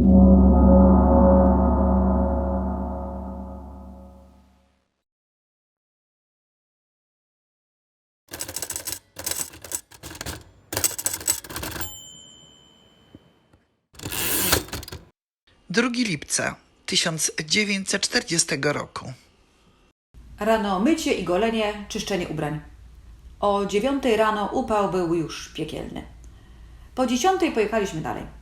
Drugi lipca 1940 roku. Rano mycie i golenie, czyszczenie ubrań. O dziewiątej rano upał był już piekielny. Po dziesiątej pojechaliśmy dalej.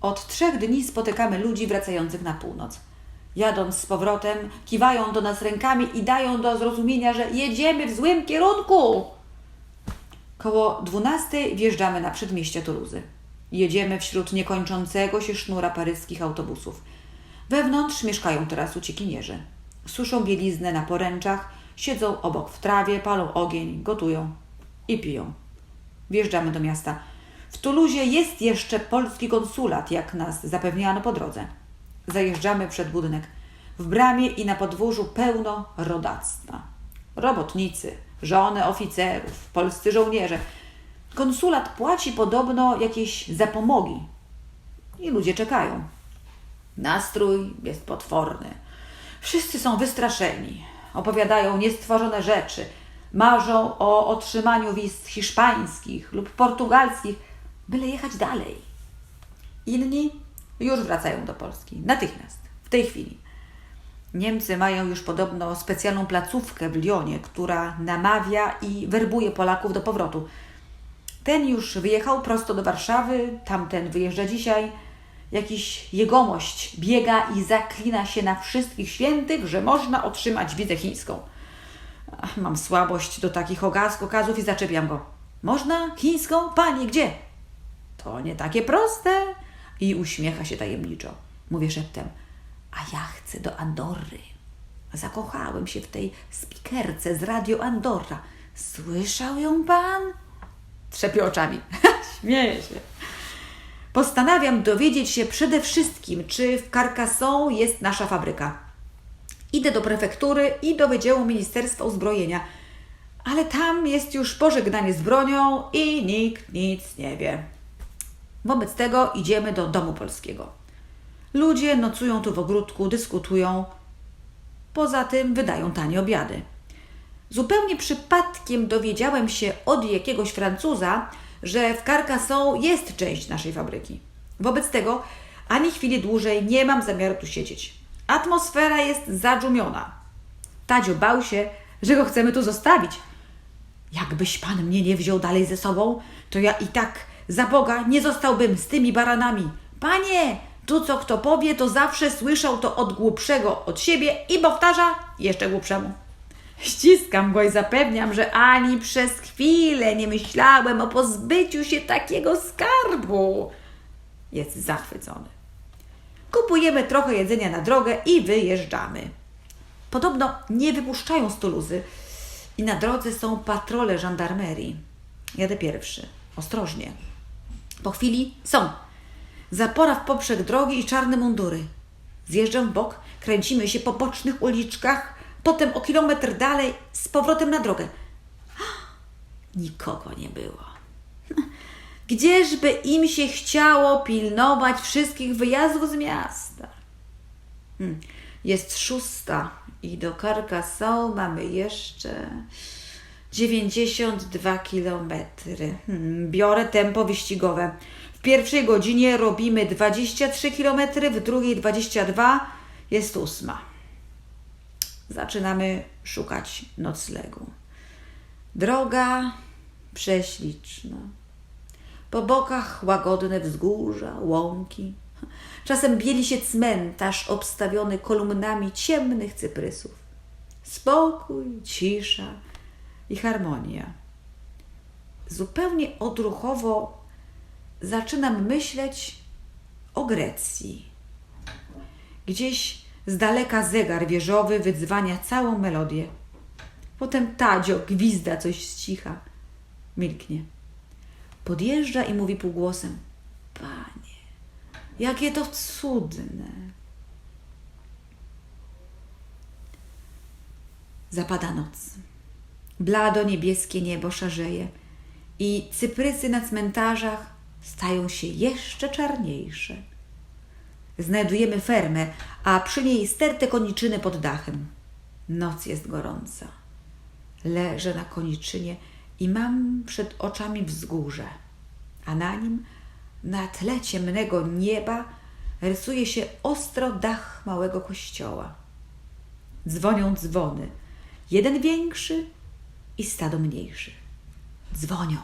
Od trzech dni spotykamy ludzi wracających na północ. Jadąc z powrotem, kiwają do nas rękami i dają do zrozumienia, że jedziemy w złym kierunku. Koło dwunastej wjeżdżamy na przedmieście Tuluzy. Jedziemy wśród niekończącego się sznura paryskich autobusów. Wewnątrz mieszkają teraz uciekinierzy. Suszą bieliznę na poręczach, siedzą obok w trawie, palą ogień, gotują i piją. Wjeżdżamy do miasta. W Tuluzie jest jeszcze polski konsulat, jak nas zapewniano po drodze. Zajeżdżamy przed budynek. W bramie i na podwórzu pełno rodactwa. Robotnicy, żony oficerów, polscy żołnierze. Konsulat płaci podobno jakieś zapomogi. I ludzie czekają. Nastrój jest potworny. Wszyscy są wystraszeni. Opowiadają niestworzone rzeczy. Marzą o otrzymaniu wiz hiszpańskich lub portugalskich, byle jechać dalej. Inni już wracają do Polski. Natychmiast. W tej chwili. Niemcy mają już podobno specjalną placówkę w Lyonie, która namawia i werbuje Polaków do powrotu. Ten już wyjechał prosto do Warszawy, tamten wyjeżdża dzisiaj. Jakiś jegomość biega i zaklina się na wszystkich świętych, że można otrzymać wizę chińską. Ach, Mam słabość do takich okazów i zaczepiam go. Można? Chińską? Panie, gdzie? To nie takie proste. I uśmiecha się tajemniczo. Mówię szeptem. A ja chcę do Andorry. Zakochałem się w tej spikerce z Radio Andorra. Słyszał ją pan? Trzepie oczami. Śmieje się. Postanawiam dowiedzieć się przede wszystkim, czy w Carcassonne jest nasza fabryka. Idę do prefektury i do Wydziału Ministerstwa Uzbrojenia, ale tam jest już pożegnanie z bronią i nikt nic nie wie. Wobec tego idziemy do Domu Polskiego. Ludzie nocują tu w ogródku, dyskutują. Poza tym wydają tanie obiady. Zupełnie przypadkiem dowiedziałem się od jakiegoś Francuza, że w Carcassonne jest część naszej fabryki. Wobec tego ani chwili dłużej nie mam zamiaru tu siedzieć. Atmosfera jest zadżumiona. Tadzio bał się, że go chcemy tu zostawić. Jakbyś pan mnie nie wziął dalej ze sobą, to ja i tak za Boga nie zostałbym z tymi baranami. Panie, tu co kto powie, to zawsze słyszał to od głupszego od siebie i powtarza jeszcze głupszemu. Ściskam go i zapewniam, że ani przez chwilę nie myślałem o pozbyciu się takiego skarbu. Jest zachwycony. Kupujemy trochę jedzenia na drogę i wyjeżdżamy. Podobno nie wypuszczają z Tuluzy i na drodze są patrole żandarmerii. Jadę pierwszy. Ostrożnie. Po chwili są. Zapora w poprzek drogi i czarne mundury. Zjeżdżam w bok, kręcimy się po bocznych uliczkach, potem o kilometr dalej z powrotem na drogę. Nikogo nie było. Gdzieżby im się chciało pilnować wszystkich wyjazdów z miasta? Hmm. Jest szósta i do Carcassonne mamy jeszcze 92 kilometry. Hmm. Biorę tempo wyścigowe. W pierwszej godzinie robimy 23 kilometry, w drugiej 22, jest ósma. Zaczynamy szukać noclegu. Droga prześliczna. Po bokach łagodne wzgórza, łąki. Czasem bieli się cmentarz obstawiony kolumnami ciemnych cyprysów. Spokój, cisza i harmonia. Zupełnie odruchowo zaczynam myśleć o Grecji. Gdzieś z daleka zegar wieżowy wydzwania całą melodię. Potem Tadzio gwizda coś z cicha. Milknie. Podjeżdża i mówi półgłosem: Panie, jakie to cudne. Zapada noc. Blado niebieskie niebo szarzeje i cyprysy na cmentarzach stają się jeszcze czarniejsze. Znajdujemy fermę, a przy niej stertę koniczyny pod dachem. Noc jest gorąca. Leżę na koniczynie i mam przed oczami wzgórze, a na nim, na tle ciemnego nieba, rysuje się ostro dach małego kościoła. Dzwonią dzwony, jeden większy i stado mniejszy. Dzwonią,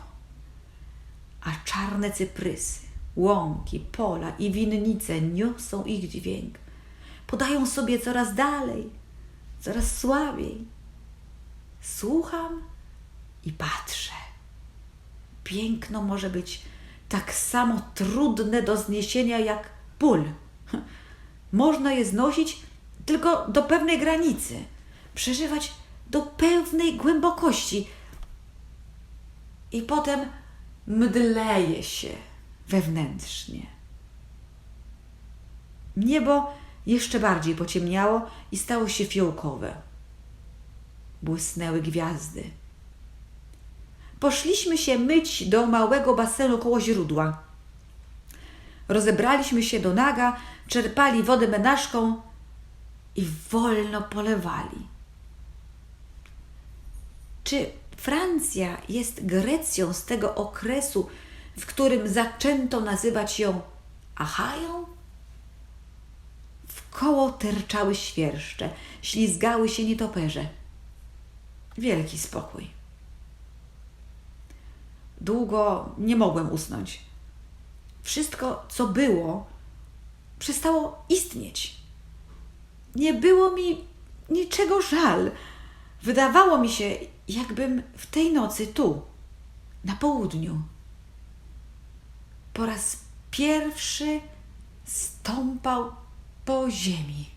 a czarne cyprysy, łąki, pola i winnice niosą ich dźwięk. Podają sobie coraz dalej, coraz słabiej. Słucham i patrzę. Piękno może być tak samo trudne do zniesienia jak ból. Można je znosić tylko do pewnej granicy, przeżywać do pewnej głębokości i potem mdleje się wewnętrznie. Niebo jeszcze bardziej pociemniało i stało się fiołkowe. Błysnęły gwiazdy. Poszliśmy się myć do małego basenu koło źródła. Rozebraliśmy się do naga, czerpali wodę menażką i wolno polewali. Czy Francja jest Grecją z tego okresu, w którym zaczęto nazywać ją Achają? W koło terczały świerszcze, ślizgały się nietoperze. Wielki spokój. Długo nie mogłem usnąć. Wszystko, co było, przestało istnieć. Nie było mi niczego żal. Wydawało mi się, jakbym w tej nocy tu, na południu, po raz pierwszy stąpał po ziemi.